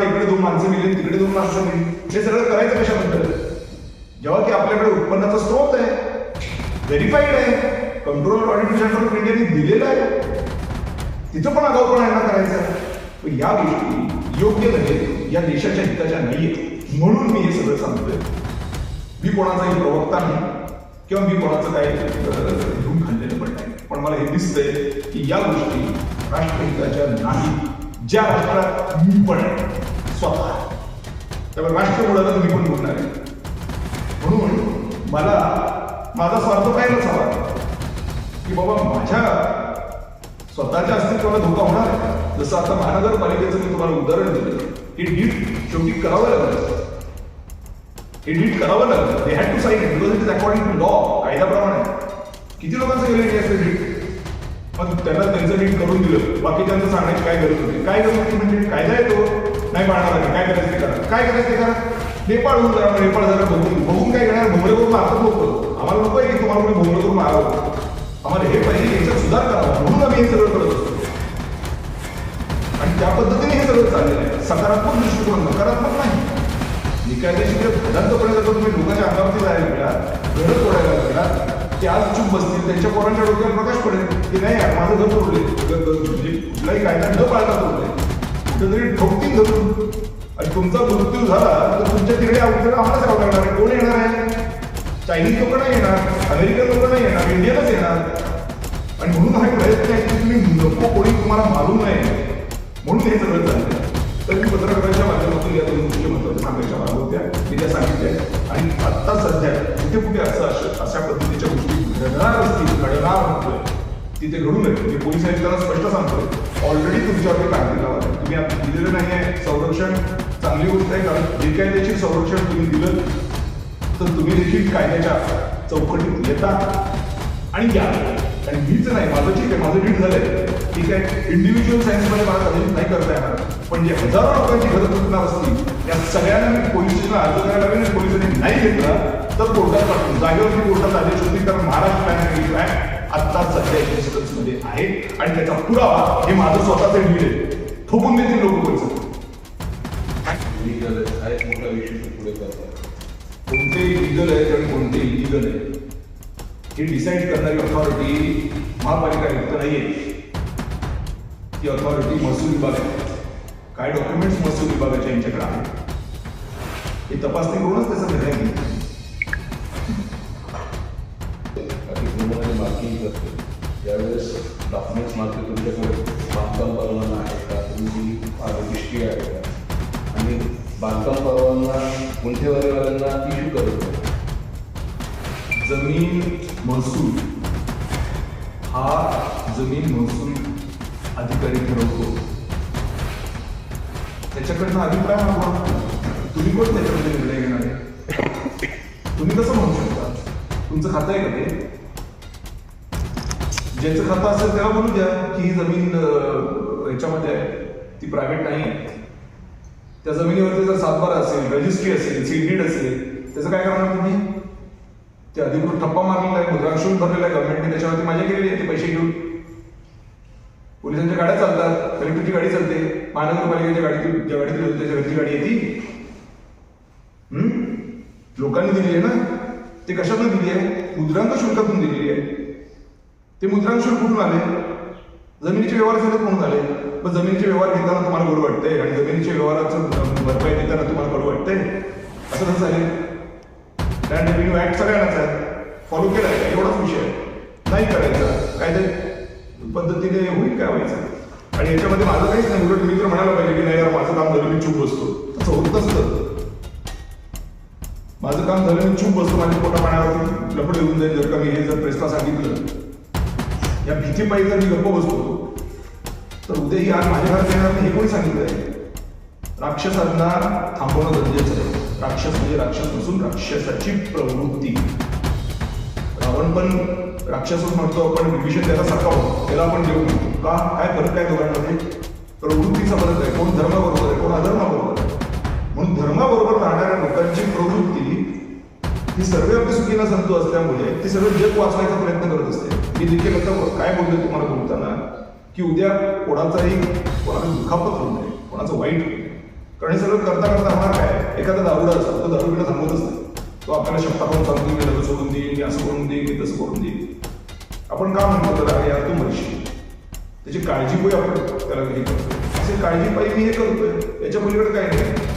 जाऊन इकडे दोन माणसं मिळेल तिकडे दोन माणसं मिळेल. हे सगळं करायचं कशाबद्दल जेव्हा की आपल्याकडे उत्पन्नाचा स्रोत आहे व्हेरीफाईड आहे कंट्रोल ऑडिट जनरल ऑफ इंडियाने दिलेलं आहे. तिथं पण आगाऊपणा यांना करायचं या गोष्टी योग्य नाही या देशाच्या हिताच्या नाहीये. म्हणून मी हे सगळं सांगतोय. मी कोणाचाही प्रवक्ता नाही किंवा मी कोणाचं काही घेऊन खाल्लेलं पण नाही. पण मला हे दिसतंय की या गोष्टी राष्ट्रहिताच्या नाही. ज्या राष्ट्रात मी पण आहे. स्वतः त्यामुळे राष्ट्र बोलायला मी पण बोलणार आहे? म्हणून मला माझा स्वार्थ पाहिलाच हवा की बाबा माझ्या स्वतःच्या अस्तित्वाला धोका होणार आहे. जसं आता महानगरपालिकेचं मी तुम्हाला उदाहरण दिलं. हे नीट शेवटी करावं लागलं. हे करावं लागलं. They had to sign it because it is according to law कायद्याप्रमाणे. किती लोकांचं गेलं इंडिया असं पण मग त्यांना त्यांचं नीट करून दिलं. बाकीच्यांचं सांगण्याची काय गरज होती? काय गरज होती म्हणजे कायदा येतो. नाही पाळणार नाही काय करायचं ते करा. काय करायचं ते करा. होऊन जरा नेपाळ जरा बघून बघून काय करणार? भोंगळे करून मारतात लोक. आम्हाला नको आहे की तुम्हाला कोणी भोंगळे करून मारावं. आम्हाला हे पाहिजे याच्यात सुधार करावा म्हणून आम्ही हे सगळं करत असतो आणि त्या पद्धतीने हे सगळं चाललेलं आहे. सकारात्मक दृष्टिकोन नकारात्मक नाही. निकायदेशीर भदांतपणे जर तुम्ही लोकांच्या अंगावरती जायला गेला घरं तोडायला लागला ते आज चूप बसतील. त्यांच्या पोरांच्या डोक्यावर प्रकाश पडेल. की नाही माझं घर तोडले म्हणजे कुठलाही कायदा न पाळता तोडले कुठेतरी ठोकतील धरून. आणि तुमचा मृत्यू झाला तर तुमच्या तिकडे औषध आम्हालाच राहावं लागणार आहे. कोण येणार आहे? चायनीज लोक नाही येणार अमेरिकन लोक नाही येणार इंडियनच येणार. आणि म्हणून हा प्रयत्न आहे की तुम्ही नको कोणी तुम्हाला मारू नये. म्हणून हे सगळं चाललं तर मी पत्रकारांच्या माध्यमातून या दोन गोष्टी महत्त्वाच्या सांगायच्या मला होत्या मी त्या सांगितल्या. आणि आत्ता सध्या कुठे कुठे असं अशा अशा पद्धतीच्या गोष्टी घडणार असतील घडणार म्हणतोय तिथे घडू नये. म्हणजे पोलीस आयुक्तांना स्पष्ट सांगतोय ऑलरेडी तुमच्यावरती कारवाई लावा तुम्ही आता दिलेलं नाही आहे. संरक्षण चांगली गोष्ट आहे कारण बेकायदेशीर संरक्षण तुम्ही दिलं तर तुम्ही देखील कायद्याच्या चौकटीत येता आणि घ्या आणि हीच नाही माझं ठीक आहे माझं नीट झालंय. ठीक आहे इंडिव्हिज्युअल सायन्समध्ये मला कदाचित नाही करता येणार. पण जे हजारो लोकांची गरज असणार असतील या सगळ्यांना मी पोलीस स्टेशनला अर्ज करायला लागेल पोलिसांनी नाही घेतला तर कोर्टात पाठवून. जागेवरती कोर्टात आदेश होती कारण महाराष्ट्र प्लॅन ऍक्ट आता सध्या एक्झिस्टन्समध्ये आहे. आणि त्याचा पुरावा हे माझं स्वतःचं लीड आहे थोपून देतील लोक पैसे लिगल आहे हा एक मोठा विषय पुढे करतात कोणते लिगल आहेत आणि कोणते इलिगल आहेत हे डिसाईड करणारी अथॉरिटी महापालिका आयुक्त नाहीये ती अथॉरिटी महसूल विभाग आहे काय डॉक्युमेंट्स महसूल विभागाच्या यांच्याकडे आहेत हे तपासणी करूनच त्याचा निर्णय घेईल बाकी करते त्यावेळेस डॉक्युमेंट्स मागते तुमच्याकडे बांधकाम परवाना आहे का आहे. आणि बांधकाम परवाना गुंठेवारीवाल्यांना इश्यू करत जमीन महसूल. हा जमीन महसूल अधिकारी ठरवतो. त्याच्याकडनं अभिप्राय मागवा. तुम्ही कोण त्याच्यामध्ये निर्णय घेणार आहे? तुम्ही कसं म्हणू शकता? तुमचं खातं आहे का ते? ज्याचं खातं असेल त्याला बोलू द्या की ही जमीन याच्यामध्ये आहे. ती प्रायव्हेट नाही आहे. त्या जमिनीवरती जर सातबारा असेल रजिस्ट्री असेल सीडीड असेल त्याचं काय करणार तुम्ही? ते अधिकृत ठप्पा मारलेला आहे मुद्रांशून भरलेला आहे गव्हर्नमेंटने त्याच्यावरती मजा केलेली आहे ते पैसे घेऊन. पोलिसांच्या गाड्या चालतात कलेक्टरची गाडी चालते महानगरपालिकेच्या गाडी ज्या गाडीतून होती त्याच्या घरची गाडी येते. लोकांनी दिली आहे ना? ते कशातून दिली आहे? मुद्रांक शुल्कातून दिलेली आहे. ते मुद्रांक शुल्क कुठून आले? जमिनीचे व्यवहार झाले कोण झाले. पण जमिनीचे व्यवहार घेताना तुम्हाला गोड वाटतंय? आणि जमिनीच्या व्यवहाराचं भरपाई देताना तुम्हाला गोड वाटतंय? असं कसं झाले लँड रेव्हेन्यू ऍक्ट सगळ्यांनाच आहे. फॉलो केला आहे एवढाच विषय आहे. नाही करायचा. कायदे पद्धतीने होईल काय व्हायचं? आणि याच्यामध्ये माझं काहीच नाही. उलट मी तर म्हणायला पाहिजे की नाही यार माझं काम झालं मी चूप बसतो. तसं होत असतं माझं काम झालं मी चूप बसतो. माझ्या पोटा पाण्यावरती लपड येऊन जाईल. जर का मी हे जर प्रेसला सांगितलं या भीतीपायी जर मी गप्प बसतो तर उद्या आज माझ्या घरात येणार नाही हे कोणी सांगितलंय? राक्षसांना थांबवणं गरजेचं आहे. राक्षस म्हणजे राक्षस नसून राक्षसाची प्रवृत्ती. रावण पण राक्षसच म्हणतो आपण विभीषण त्याला सारखा त्याला आपण देऊ का? काय फरक काय दोघांमध्ये? प्रवृत्तीचा फरक आहे. कोण धर्म बरोबर आहे कोण अधर्म बरोबर आहे? ही सर्व आपली सुखीला संतो असल्यामुळे ती सर्व जग वाचवायचा प्रयत्न करत असते. मी देखील आता काय बोलतोय तुम्हाला बोलताना? की उद्या कोणाचाही कोणाला दुखापत होऊ नये कोणाचं वाईट होऊ नये. कारण हे सगळं करता करता होणार काय? एखादा दारुडा असतो तो दारू पिणं थांबवतच नाही तो आपल्याला शब्दा करून सांगतो मी लग्न सोडून देईन मी असं करून देईन मी तसं करून देईन आपण का म्हणतो त्याला अरे यार तू म्हणशील त्याची काळजी पोई आपण त्याला हे करतो. असे काळजी पाहिजे मी हे करतोय. याच्या पलीकडे काही नाही.